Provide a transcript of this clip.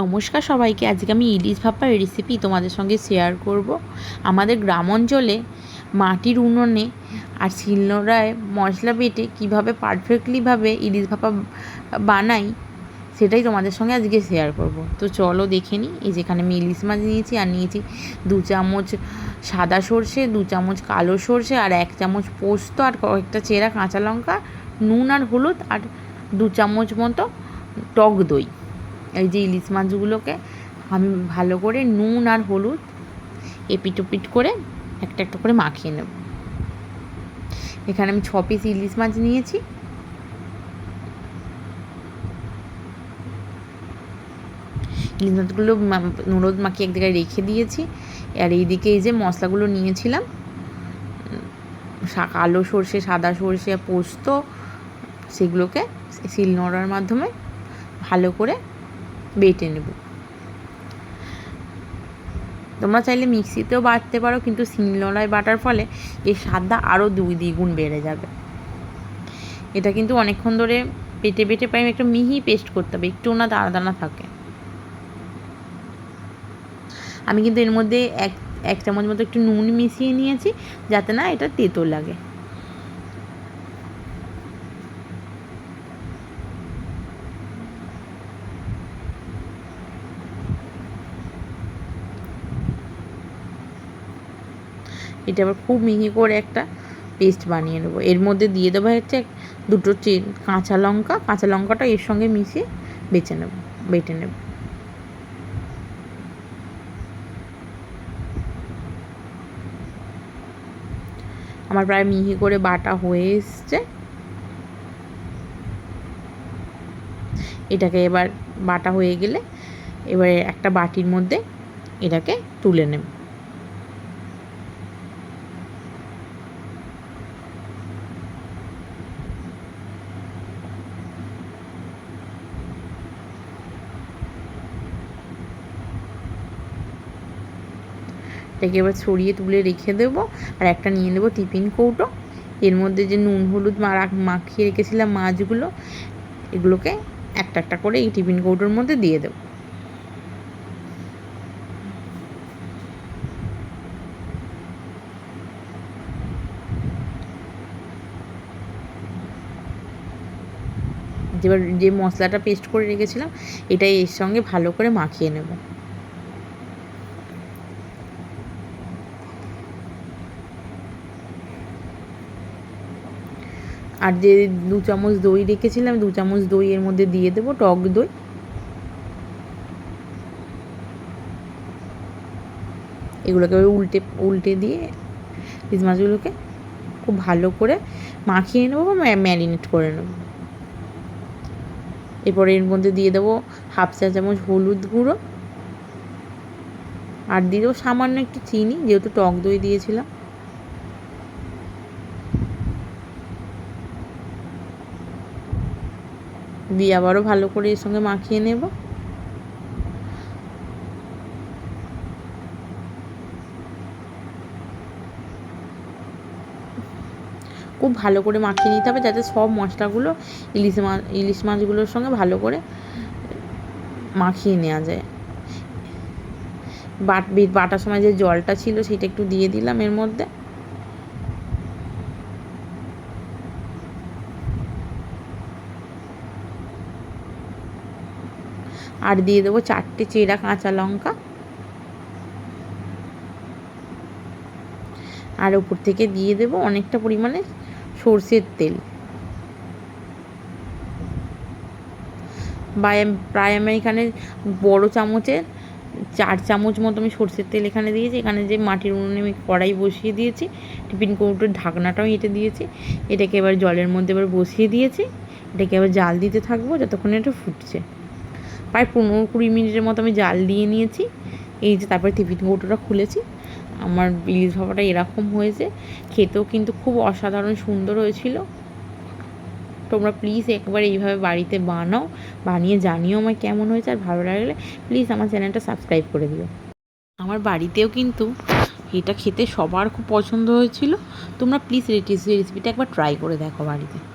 নমস্কার সবাইকে। আজকে আমি ইলিশ ভাপার রেসিপি তোমাদের সঙ্গে শেয়ার করব। আমাদের গ্রাম অঞ্চলে মাটির উনুনে আর শিলনোড়ায় মশলা বেটে কীভাবে পারফেক্টলিভাবে ইলিশ ভাপা বানাই, সেটাই তোমাদের সঙ্গে আজকে শেয়ার করব। তো চলো দেখে নিই এই যেখানে আমি ইলিশ মাছ নিয়েছি আর নিয়েছি দু চামচ সাদা সর্ষে, দু চামচ কালো সর্ষে আর এক চামচ পোস্ত আর কয়েকটা চেরা কাঁচা লঙ্কা, নুন আর হলুদ আর দু চামচ মতো টক দই। এই যে ইলিশ মাছগুলোকে আমি ভালো করে নুন আর হলুদ এপিট ওপিট করে একটা একটা করে মাখিয়ে নেব। এখানে আমি ছ পিস ইলিশ মাছ নিয়েছি। ইলিশ মাছগুলো নুরদ মাখিয়ে এক জায়গায় রেখে দিয়েছি। আর এইদিকে এই যে মশলাগুলো নিয়েছিলাম কালো সর্ষে, সাদা সর্ষে, পোস্ত, সেগুলোকে শিলনোড়ার মাধ্যমে ভালো করে বেটে নেব। তোমরা চাইলে মিক্সিতেও বাটতে পারো, কিন্তু শিলনোড়ায় বাটার ফলে এর স্বাদটা আরও দুই দ্বিগুণ বেড়ে যাবে। এটা কিন্তু অনেকক্ষণ ধরে পেটে পেটে পাই একটা মিহি পেস্ট করতে হবে, একটু না দানা দানা থাকে। আমি কিন্তু এর মধ্যে এক এক চামচ মতো একটু নুন মিশিয়ে নিয়েছি, যাতে না এটা তেতো লাগে। এটা আবার খুব মিহি করে একটা পেস্ট বানিয়ে নেব। এর মধ্যে দিয়ে দেবো হচ্ছে দুটো চেন কাঁচা লঙ্কা। কাঁচা লঙ্কাটা এর সঙ্গে মিশিয়ে বেছে নেব, বেটে নেব। আমার প্রায় মিহি করে বাটা হয়ে এসছে। এটাকে এবার বাটা হয়ে গেলে এবারে একটা বাটির মধ্যে এটাকে তুলে নেব। এটাকে এবার ছড়িয়ে তুলে রেখে দেবো আর একটা নিয়ে নেব টিফিন কৌটো। এর মধ্যে যে নুন, হলুদ মাখিয়ে রেখেছিলাম মাছগুলো, এগুলোকে একটা একটা করে এই টিফিন কৌটোর মধ্যে দিয়ে দেবো। এবার যে মশলাটা পেস্ট করে রেখেছিলাম এটা এর সঙ্গে ভালো করে মাখিয়ে নেব। আর যে দু চামচ দই রেখেছিলাম, দু চামচ দই এর মধ্যে দিয়ে দেবো, টক দই। এগুলোকে উল্টে উল্টে দিয়ে পিস মাছগুলোকে খুব ভালো করে মাখিয়ে নেব বা ম্যারিনেট করে নেব। এরপরে এর মধ্যে দিয়ে দেবো হাফ চা চামচ হলুদ গুঁড়ো। আর দিয়ে দেবো সামান্য একটু চিনি, যেহেতু টক দই দিয়েছিলাম। দিয়ে আবারও ভালো করে এর সঙ্গে মাখিয়ে নেব। খুব ভালো করে মাখিয়ে নিতে হবে যাতে সব মশলাগুলো ইলিশ মাছ ইলিশ মাছগুলোর সঙ্গে ভালো করে মাখিয়ে নেওয়া যায়। বাট, বাটার সময় যে জলটা ছিল সেটা একটু দিয়ে দিলাম এর মধ্যে। আর দিয়ে দেবো চারটে চেরা কাঁচা লঙ্কা। আর ওপর থেকে দিয়ে দেবো অনেকটা পরিমাণে সর্ষের তেল। প্রায় আমি এখানে বড়ো চামচের চার চামচ মতো আমি সর্ষের তেল এখানে দিয়েছি। এখানে যে মাটির উনুনে আমি কড়াই বসিয়ে দিয়েছি, টিফিন কৌটোর ঢাকনাটাও এঁটে দিয়েছি। এটাকে এবার জলের মধ্যে এবার বসিয়ে দিয়েছি। এটাকে এবার জাল দিতে থাকব যতক্ষণ এটা ফুটছে। প্রায় পনেরো কুড়ি মিনিটের মতো আমি জাল দিয়ে নিয়েছি। এই যে তারপরে টিফিন কৌটোটা খুলেছি। আমার ইলিশ ভাপাটা এরকম হয়েছে। খেতেও কিন্তু খুব অসাধারণ সুন্দর হয়েছিল। তোমরা প্লিজ একবার এইভাবে বাড়িতে বানাও, বানিয়ে জানিও আমার কেমন হয়েছে আর ভালো লাগলে প্লিজ আমার চ্যানেলটা সাবস্ক্রাইব করে দিও। আমার বাড়িতেও কিন্তু এটা খেতে সবার খুব পছন্দ হয়েছিল। তোমরা প্লিজ রেটিস রেসিপিটা একবার ট্রাই করে দেখো বাড়িতে।